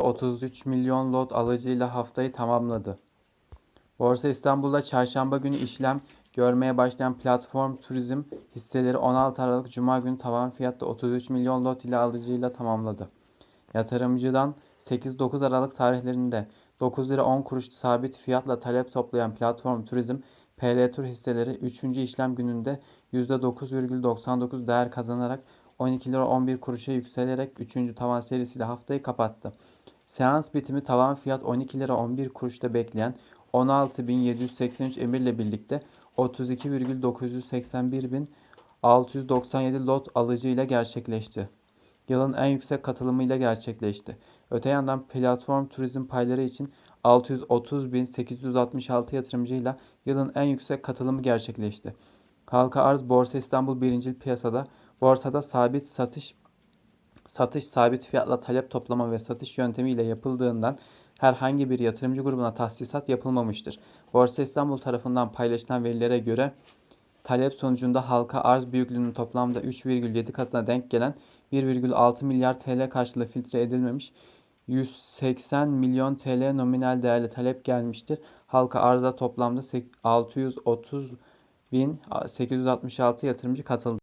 33 milyon lot alıcıyla haftayı tamamladı. Borsa İstanbul'da çarşamba günü işlem görmeye başlayan platform turizm hisseleri 16 Aralık Cuma günü tavan fiyatta 33 milyon lot ile alıcıyla tamamladı. Yatırımcıdan 8-9 Aralık tarihlerinde 9 lira 10 kuruş sabit fiyatla talep toplayan platform turizm PL Tur hisseleri 3. işlem gününde %9,99 değer kazanarak 12 lira 11 kuruşa yükselerek 3. tavan serisiyle haftayı kapattı. Seans bitimi tavan fiyat 12 lira 11 kuruşta bekleyen 16.783 emirle birlikte 32.981.697 lot alıcıyla gerçekleşti. Yılın en yüksek katılımıyla gerçekleşti. Öte yandan platform turizm payları için 630.866 yatırımcıyla yılın en yüksek katılımı gerçekleşti. Halka arz Borsa İstanbul birincil piyasada borsada sabit satış satış sabit fiyatla talep toplama ve satış yöntemiyle yapıldığından herhangi bir yatırımcı grubuna tahsisat yapılmamıştır. Borsa İstanbul tarafından paylaşılan verilere göre talep sonucunda halka arz büyüklüğünün toplamda 3,7 katına denk gelen 1,6 milyar TL karşılığı filtre edilmemiş 180 milyon TL nominal değerli talep gelmiştir. Halka arza toplamda 630 bin 866 yatırımcı katıldı.